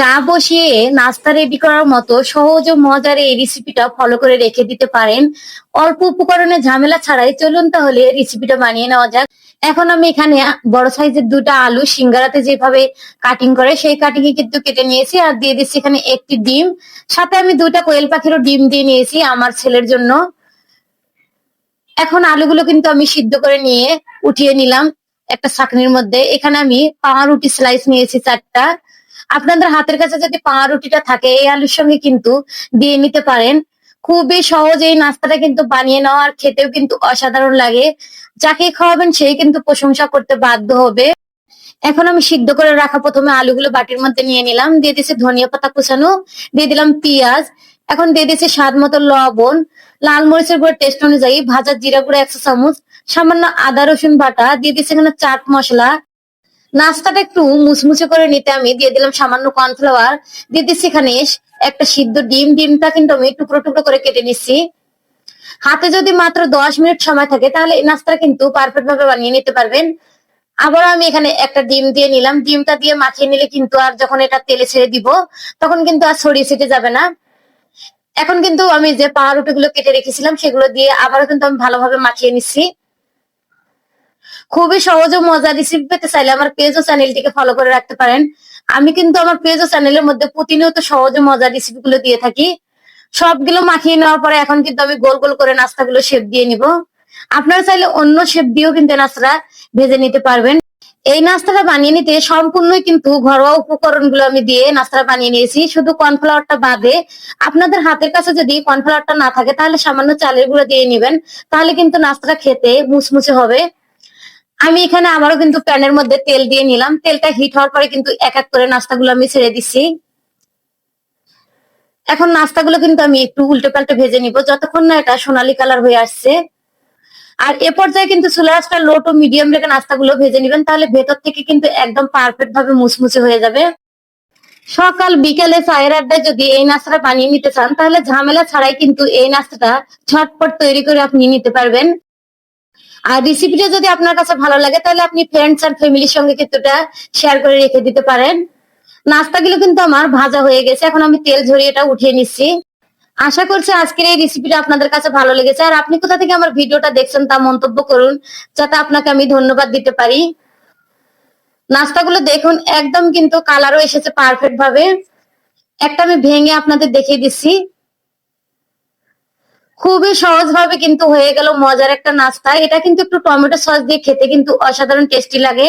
চা বসিয়ে নাস্তা রেডি করার মতো সহজ ও মজার এই রেসিপিটা ফলো করে রেখে দিতে পারেন। অল্প উপকরণে ঝামেলা ছাড়াই চলুন তাহলে রেসিপিটা বানিয়ে নেওয়া যাক। এখন আমি এখানে বড় সাইজের দুটা আলু সিঙ্গারাতে যেভাবে কাটিং করে সেই কাটিং এ কিন্তু কেটে নিয়েছি আর দিয়ে দিচ্ছি এখানে একটি ডিম। সাথে আমি দুটা কোয়েল পাখিরও ডিম দিয়ে নিয়েছি আমার ছেলের জন্য। এখন আলুগুলো কিন্তু আমি সিদ্ধ করে নিয়ে উঠিয়ে নিলাম একটা ছাকনির মধ্যে। এখানে আমি পাউরুটি স্লাইস নিয়েছি চারটা। আপনাদের হাতের কাছে যদি পাউরুটিটা থাকে, এই আলুর সঙ্গে কিন্তু দিয়ে নিতে পারেন। খুবই সহজ এই নাস্তাটা কিন্তু বানিয়ে নেওয়া, আর খেতেও কিন্তু অসাধারণ লাগে। যাকে খাওয়াবেন সেই কিন্তু প্রশংসা করতে বাধ্য হবে। এখন আমি সিদ্ধ করে রাখা প্রথমে আলুগুলো বাটির মধ্যে নিয়ে নিলাম। দিয়ে দিয়েছি ধনিয়া পাতা কুচানো, দিয়ে দিলাম পেঁয়াজ। এখন দিয়ে দিয়েছি স্বাদ মতো লবণ। লাল মরিচের গুঁড়ো টেস্ট অনুযায়ী ভাজা জিরা গুঁড়ো একশো চামচ সামান্য আদা রসুন বাটা, দিয়ে দিচ্ছি এখানে চাট মশলা। নাস্তাটা একটু মুচমুচে করে নিতে আমি দিয়ে দিলাম সামান্য কর্নফ্লাওয়ার। দিয়ে দিচ্ছি এখানে একটা সিদ্ধ ডিম। ডিমটা কিন্তু আমি টুকরো টুকরো করে কেটে নিচ্ছি। হাতে যদি মাত্র দশ মিনিট সময় থাকে, তাহলে এই নাস্তাটা কিন্তু পারফেক্ট ভাবে বানিয়ে নিতে পারবেন। আবার আমি এখানে একটা ডিম দিয়ে নিলাম। ডিমটা দিয়ে মাখিয়ে নিলে কিন্তু আর যখন এটা তেলে ছেড়ে দিব, তখন কিন্তু আর ছড়িয়ে ছিটে যাবে না। এখন কিন্তু আমি যে পাউরুটি গুলো কেটে রেখেছিলাম, সেগুলো দিয়ে আবারও কিন্তু আমি ভালোভাবে মাখিয়ে নিচ্ছি। খুবই সহজ ও মজার রেসিপি পেতে চাইলে আমার পেজ ও চ্যানেলটিকে ফলো করে রাখতে পারেন। আমি কিন্তু আমার পেজ ও চ্যানেলের মধ্যে প্রতিনিয়ত সহজ ও মজার রেসিপি গুলো দিয়ে থাকি। সবগুলো মাখিয়ে নেওয়ার পরে এখন কিন্তু আমি গোল গোল করে নাস্তাগুলো শেপ দিয়ে নিব। আপনারা চাইলে অন্য শেপ দিয়েও কিন্তু নাস্তাটা ভেজে নিতে পারবেন। এই নাস্তাটা বানিয়ে নিতে সম্পূর্ণই কিন্তু ঘরোয়া উপকরণগুলো আমি দিয়ে নাস্তাটা বানিয়ে নিয়েছি। শুধু কর্নফ্লাওয়ারটা বাদে আপনাদের হাতের কাছে যদি কর্নফ্লাওয়ারটা না থাকে তাহলে সামান্য চালের গুঁড়ো দিয়ে নেবেন। তাহলে কিন্তু নাস্তাটা খেতে মুচমুচে হবে। আমি এখানে আবারও কিন্তু প্যানের মধ্যে তেল দিয়ে নিলাম। তেলটা হিট হওয়ার পরে কিন্তু এক এক করে নাস্তাগুলো আমি ছেড়ে দিচ্ছি এখন নাস্তাগুলো কিন্তু আমি একটু উল্টে পাল্টে ভেজে নিব, যতক্ষণ না এটা সোনালী কালার হয়ে আসছে। আর এ পর্যায়ে কিন্তু চুলা আঁচটা লো টু মিডিয়াম রেখে নাস্তাগুলো ভেজে নিবেন, তাহলে ভেতর থেকে কিন্তু একদম পারফেক্ট ভাবে মুচমুচে হয়ে যাবে। সকাল বিকেলে চায়ের আড্ডায় যদি এই নাস্তাটা বানিয়ে নিতে চান, তাহলে ঝামেলা ছাড়াই কিন্তু এই নাস্তাটা ঝটপট তৈরি করে আপনি নিতে পারবেন। আর রেসিপিটা যদি আপনার কাছে ভালো লাগে, তাহলে আপনি ফ্রেন্ডস আর ফ্যামিলির সঙ্গে এটা শেয়ার করে রেখে দিতে পারেন। নাস্তাগুলো কিন্তু আমার ভাজা হয়ে গেছে, এখন আমি তেল ঝরিয়ে এটা উঠিয়ে নিচ্ছি। আশা করছি আজকের এই রেসিপিটা আপনাদের কাছে ভালো লেগেছে, আর আপনি কোথা থেকে আমার ভিডিওটা দেখছেন তা মন্তব্য করুন, যাতে আপনাকে আমি ধন্যবাদ দিতে পারি। নাস্তাগুলো দেখুন, একদম কিন্তু কালারও এসেছে পারফেক্ট ভাবে। একটা আমি ভেঙে আপনাদের দেখিয়ে দিচ্ছি। খুবই সহজ ভাবে কিন্তু হয়ে গেল, মজার একটা নাস্তা। এটা কিন্তু একটু টমেটো সস দিয়ে খেতে কিন্তু অসাধারণ টেস্টি লাগে।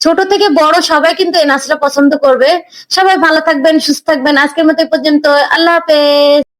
ছোট থেকে বড় সবাই কিন্তু এই নাচটা পছন্দ করবে। সবাই ভালো থাকবেন, সুস্থ থাকবেন। আজকের মতো পর্যন্ত। আল্লাহ হাফেজ।